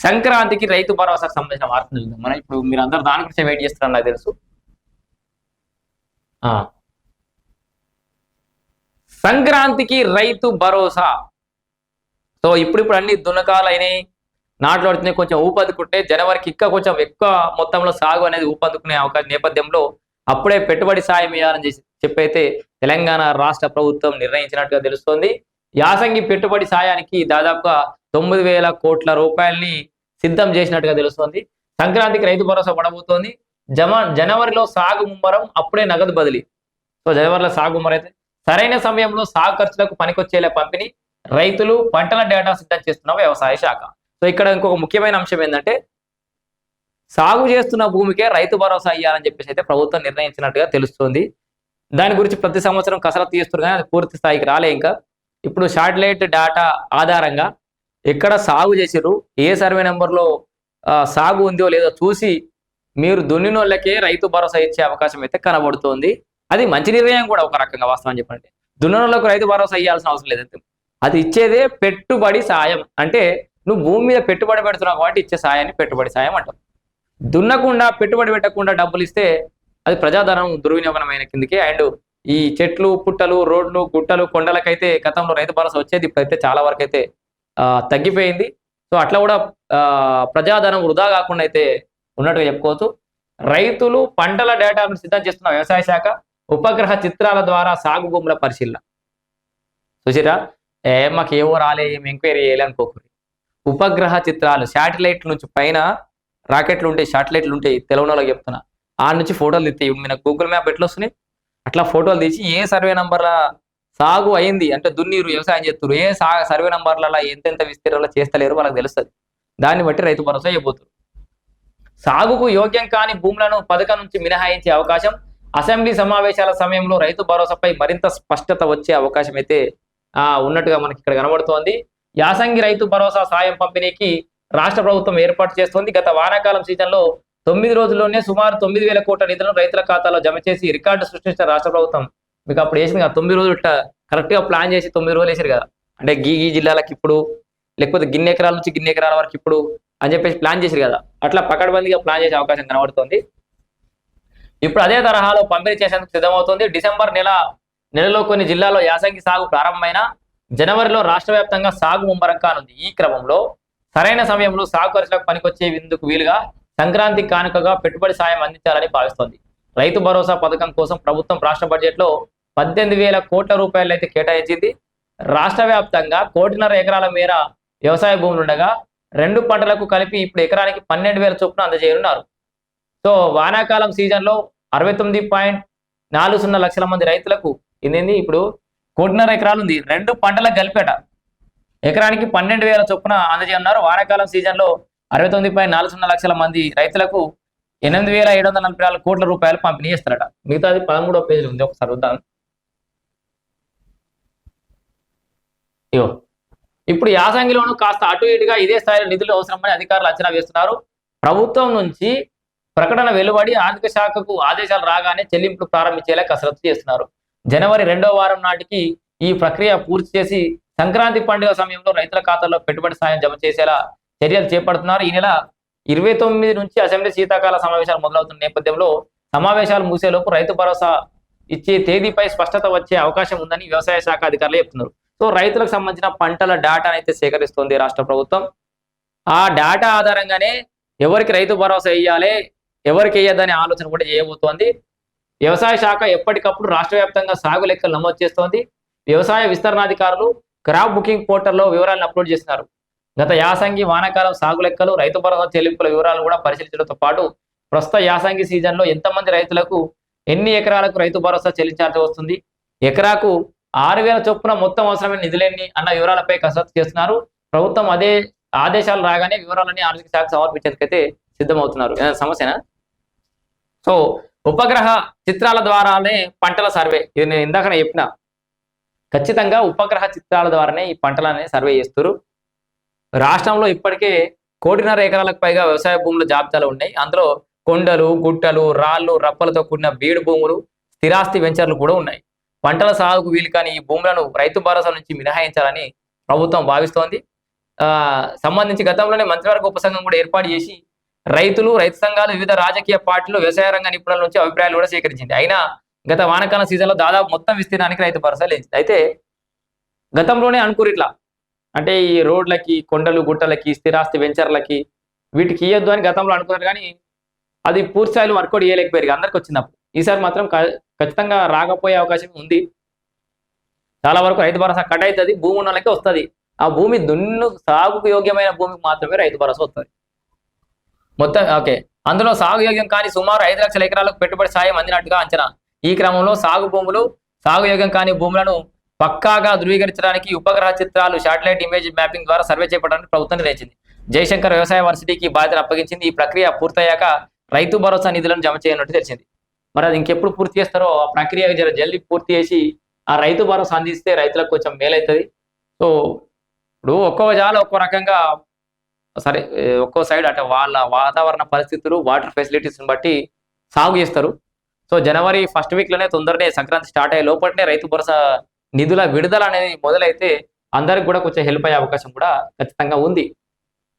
సంక్రాంతికి రైతు భరోసాకు సంబంధించిన వార్తలు చూద్దాం. మనం ఇప్పుడు మీరు అందరు దాని గురించి వెయిట్ చేస్తున్నారు నాకు తెలుసు. ఆ. సంక్రాంతికి రైతు భరోసా. సో ఇప్పుడు ఇప్పుడు అన్ని దున్నకాలు అయినాయి. నాట్లు పడుతున్నాయి కొంచెం ఊపందుకుంటే జనవరికి ఇంకా కొంచెం ఎక్కువ మొత్తంలో సాగు అనేది ఊపందుకునే అవకాశం నేపథ్యంలో అప్పుడే పెట్టుబడి సాయం ఇవ్వాలని చెప్పైతే తెలంగాణ రాష్ట్ర ప్రభుత్వం నిర్ణయించినట్టుగా తెలుస్తోంది. యాసంగి పెట్టుబడి సాయానికి దాదాపుగా తొమ్మిది వేల కోట్ల రూపాయల్ని సిద్ధం చేసినట్టుగా తెలుస్తోంది. సంక్రాంతికి రైతు భరోసా పడబోతోంది. జమ జనవరిలో సాగు ముమ్మరం అప్పుడే నగదు బదిలీ. సో జనవరిలో సాగు ముమ్మరం అయితే సరైన సమయంలో సాగు ఖర్చులకు పనికొచ్చేలా పంపిణీ రైతులు పంటల డేటా సిద్ధం చేస్తున్న వ్యవసాయ శాఖ. సో ఇక్కడ ఇంకొక ముఖ్యమైన అంశం ఏంటంటే సాగు చేస్తున్న భూమికే రైతు భరోసా ఇవ్వాలని చెప్పేసి అయితే ప్రభుత్వం నిర్ణయించినట్టుగా తెలుస్తుంది. దాని గురించి ప్రతి సంవత్సరం కసరత్తు చేస్తున్నారు కానీ అది పూర్తి స్థాయికి రాలే ఇంకా. ఇప్పుడు శాటిలైట్ డేటా ఆధారంగా ఎక్కడ సాగు చేసిర్రు? ఏ సర్వే నెంబర్లో సాగు ఉందో లేదో చూసి మీరు దున్నినోళ్ళకే రైతు భరోసా ఇచ్చే అవకాశం అయితే కనబడుతోంది. అది మంచి నిర్ణయం కూడా ఒక రకంగా వాస్తవం చెప్పండి. దున్నోళ్ళకు రైతు భరోసా ఇవ్వాల్సిన అవసరం లేదు అది ఇచ్చేదే పెట్టుబడి సాయం. అంటే నువ్వు భూమి మీద పెట్టుబడి పెడుతున్నావు కాబట్టి ఇచ్చే సాయాన్ని పెట్టుబడి సాయం అంటాం. దున్నకుండా పెట్టుబడి పెట్టకుండా డబ్బులు ఇస్తే అది ప్రజాధనం దుర్వినియోగమైన కిందకి. అండ్ ఈ చెట్లు పుట్టలు రోడ్లు గుట్టలు కొండలకైతే గతంలో రైతు భరోసా వచ్చేది ఇప్పుడైతే చాలా వరకు అయితే తగ్గిపోయింది. సో అట్లా కూడా ఆ, ప్రజాధనం వృధా కాకుండా అయితే ఉన్నట్టుగా చెప్పుకోవచ్చు. రైతులు పంటల డేటాను సిద్ధం చేస్తున్న వ్యవసాయ శాఖ ఉపగ్రహ చిత్రాల ద్వారా సాగు భూముల పరిశీలన. చూసిరా? ఏ మాకు ఏవో రాలే ఏం ఎంక్వైరీ చేయాలి అనుకోకూడదు ఉపగ్రహ చిత్రాలు శాటిలైట్ నుంచి పైన రాకెట్లు ఉంటాయి శాటిలైట్లు ఉంటాయి తెలవని వాళ్ళకి చెప్తున్నా. ఆ నుంచి ఫోటోలు తీస్తాయి ఇప్పుడు గూగుల్ మ్యాప్ ఎట్లా వస్తున్నాయి అట్లా ఫోటోలు తీసి ఏ సర్వే నంబర్ల సాగు అయింది. అంటే దున్నీరు వ్యవసాయం చేస్తారు ఏ సా సర్వే నంబర్లలో ఎంతెంత విస్తీర్ణంలో చేస్తలేరు వాళ్ళకి తెలుస్తుంది. దాన్ని బట్టి రైతు భరోసా అయిపోతుంది సాగుకు యోగ్యం కాని భూములను పథకం నుంచి మినహాయించే అవకాశం అసెంబ్లీ సమావేశాల సమయంలో రైతు భరోసాపై మరింత స్పష్టత వచ్చే అవకాశం అయితే ఆ, ఉన్నట్టుగా మనకి ఇక్కడ కనబడుతోంది. యాసంగి రైతు భరోసా సాయం పంపిణీకి రాష్ట్ర ప్రభుత్వం ఏర్పాటు చేస్తోంది. గత వానాకాలం సీజన్లో తొమ్మిది రోజుల్లోనే సుమారు తొమ్మిది వేల కోట్ల నిధులను రైతుల ఖాతాలో జమ చేసి రికార్డు సృష్టించిన రాష్ట్ర ప్రభుత్వం మీకు అప్పుడు వేసింది కదా తొమ్మిది రోజులు ఇట్లా ప్లాన్ చేసి తొమ్మిది రోజులు వేసారు కదా. అంటే గీ గీ జిల్లాలకు ఇప్పుడు లేకపోతే గిన్నె ఎకరాల నుంచి గిన్నె ఎకరాల వరకు ఇప్పుడు అని చెప్పేసి ప్లాన్ చేశారు కదా. అట్లా పకడ్బందీగా ప్లాన్ చేసే అవకాశం కనబడుతుంది. ఇప్పుడు అదే తరహాలో పంపిణీ చేసేందుకు సిద్ధమవుతుంది. డిసెంబర్ నెల నెలలో కొన్ని జిల్లాల్లో యాసంగి సాగు ప్రారంభమైన జనవరిలో రాష్ట్ర వ్యాప్తంగా సాగు ముమ్మరం కానుంది. ఈ క్రమంలో సరైన సమయంలో సాగు ఖర్చులకు పనికొచ్చే విందుకు వీలుగా సంక్రాంతి కానుకగా పెట్టుబడి సాయం అందించాలని భావిస్తోంది. రైతు భరోసా పథకం కోసం ప్రభుత్వం రాష్ట్ర బడ్జెట్లో పద్దెనిమిది వేల కోట్ల రూపాయలు అయితే కేటాయించింది. రాష్ట్ర వ్యాప్తంగా కోటిన్నర ఎకరాల మేర వ్యవసాయ భూములు ఉండగా రెండు పంటలకు కలిపి ఇప్పుడు ఎకరానికి పన్నెండు వేల చొప్పున అందజేయనున్నారు. సో వానాకాలం సీజన్లో అరవై తొమ్మిది పాయింట్ నాలుగు సున్నా లక్షల మంది రైతులకు ఏంది ఇప్పుడు కోటిన్నర ఎకరాలు ఉంది. రెండు పంటలకు కలిపేట. ఎకరానికి పన్నెండు వేల చొప్పున అందజేయనున్నారు. వానాకాలం సీజన్లో అరవై తొమ్మిది పాయింట్ నాలుగు సున్నా లక్షల మంది రైతులకు ఎనిమిది వేల ఏడు వందల నలభై నాలుగు కోట్ల రూపాయలు పంపిణీ చేస్తారట. మిగతాది పదమూడో పేజీలు ఉంది. ఒకసారి చూద్దాం. ఇగో. ఇప్పుడు యాసంగిలోను కాస్త అటు ఇటుగా ఇదే స్థాయిలో నిధులు అవసరమని అధికారులు అంచనా వేస్తున్నారు. ప్రభుత్వం నుంచి ప్రకటన వెలువడి ఆర్థిక శాఖకు ఆదేశాలు రాగానే చెల్లింపులు ప్రారంభించేలా కసరత్తు చేస్తున్నారు. జనవరి రెండో వారం నాటికి ఈ ప్రక్రియ పూర్తి చేసి సంక్రాంతి పండుగ సమయంలో రైతుల ఖాతాల్లో పెట్టుబడి సాయం జమ చేసేలా చర్యలు చేపడుతున్నారు. ఈ నెల ఇరవై తొమ్మిది నుంచి అసెంబ్లీ శీతాకాల సమావేశాలు మొదలవుతున్న నేపథ్యంలో సమావేశాలు ముగిసేలోపు రైతు భరోసా ఇచ్చే తేదీపై స్పష్టత వచ్చే అవకాశం ఉందని వ్యవసాయ శాఖ అధికారులు చెప్తున్నారు. సో రైతులకు సంబంధించిన పంటల డేటా అయితే సేకరిస్తుంది రాష్ట్ర ప్రభుత్వం. ఆ డేటా ఆధారంగానే ఎవరికి రైతు భరోసా వేయాలి ఎవరికి వేయద్దనే ఆలోచన కూడా చేయబోతోంది. వ్యవసాయ శాఖ ఎప్పటికప్పుడు రాష్ట్ర వ్యాప్తంగా సాగు లెక్కలు నమోదు చేస్తోంది. వ్యవసాయ విస్తరణాధికారులు క్రాప్ బుకింగ్ పోర్టల్లో వివరాలను అప్లోడ్ చేస్తున్నారు గత యాసంగి వానాకాలం సాగు లెక్కలు రైతు భరోసా చెల్లింపుల వివరాలు కూడా పరిశీలించడంతో పాటు ప్రస్తుత యాసంగి సీజన్లో ఎంతమంది రైతులకు ఎన్ని ఎకరాలకు రైతు భరోసా చెల్లించాల్సి వస్తుంది? ఎకరాకు ఆరు వేల చొప్పున మొత్తం అవసరమైన నిధులెన్ని అన్న వివరాలపై కసరత్తు చేస్తున్నారు. ప్రభుత్వం అదే ఆదేశాలు రాగానే వివరాలన్నీ ఆర్థిక శాఖ సమర్పించేందుకైతే సిద్ధమవుతున్నారు. సమస్యనా? సో ఉపగ్రహ చిత్రాల ద్వారానే పంటల సర్వే. ఇది నేను ఇందాక చెప్పిన. ఖచ్చితంగా ఉపగ్రహ చిత్రాల ద్వారానే ఈ పంటలనే సర్వే చేస్తారు. రాష్ట్రంలో ఇప్పటికే కోటిన్నర ఎకరాలకు పైగా వ్యవసాయ భూముల జాబితాలు ఉన్నాయి. అందులో కొండలు గుట్టలు రాళ్ళు రప్పలతో కూడిన బీడు భూములు స్థిరాస్తి వెంచర్లు కూడా ఉన్నాయి. పంటల సాగుకు వీలు కాని ఈ భూములను రైతు భరోసా నుంచి మినహాయించాలని ప్రభుత్వం భావిస్తోంది. ఆ, సంబంధించి గతంలోనే మంత్రివర్గ ఉపసంఘం కూడా ఏర్పాటు చేసి రైతులు రైతు సంఘాలు వివిధ రాజకీయ పార్టీలు వ్యవసాయ రంగ నిపుణుల నుంచి అభిప్రాయాలు కూడా సేకరించింది. అయినా గత వానాకాలం సీజన్లో దాదాపు మొత్తం విస్తీర్ణానికి రైతు భరోసా లేదు అయితే గతంలోనే అనుకురు ఇట్లా. అంటే ఈ రోడ్లకి కొండలు గుట్టలకి స్థిరాస్తి వెంచర్లకి వీటికి ఇవ్వద్దు అని గతంలో అనుకున్నారు కానీ అది పూర్తి స్థాయిలో వర్కౌట్ చేయలేకపోయారు అందరికి వచ్చినప్పుడు ఈసారి మాత్రం ఖచ్చితంగా రాకపోయే అవకాశం ఉంది. చాలా వరకు రైతు భరోసా కట్ అవుతుంది భూమి ఉన్న వాళ్ళకే వస్తుంది. ఆ భూమి దున్ను సాగుకు యోగ్యమైన భూమికి మాత్రమే రైతు భరోసా వస్తుంది. మొత్తం ఓకే. అందులో సాగు యోగ్యం కానీ సుమారు ఐదు లక్షల ఎకరాలకు పెట్టుబడి సాయం అందినట్టుగా అంచనా. ఈ క్రమంలో సాగు భూములు సాగు యోగ్యం కాని భూములను పక్కాగా ధృవీకరించడానికి ఉపగ్రహ చిత్రాలు శాటిలైట్ ఇమేజ్ మ్యాపింగ్ ద్వారా సర్వే చేపట్టడానికి ప్రభుత్వం నిర్ణయించింది. జయశంకర్ వ్యవసాయ వర్సిటీకి బాధ్యతలు అప్పగించింది. ఈ ప్రక్రియ పూర్తయ్యాక రైతు భరోసా నిధులను జమ చేయనున్నట్టు తెలిసింది. మరి అది ఇంకెప్పుడు పూర్తి చేస్తారో ఆ ప్రక్రియ జర జల్దీ పూర్తి చేసి ఆ రైతు భరోసా అందిస్తే రైతులకు కొంచెం మేలవుతుంది సో ఇప్పుడు ఒక్కో జాల ఒక్కో రకంగా సరే ఒక్కో సైడ్ అంటే వాళ్ళ వాతావరణ పరిస్థితులు వాటర్ ఫెసిలిటీస్ని బట్టి సాగు చేస్తారు. సో జనవరి ఫస్ట్ వీక్లోనే తొందరనే సంక్రాంతి స్టార్ట్ అయ్యే లోపలనే రైతు భరోసా నిధుల విడుదల అనేది మొదలైతే అందరికి కూడా కొంచెం హెల్ప్ అయ్యే అవకాశం కూడా ఖచ్చితంగా ఉంది.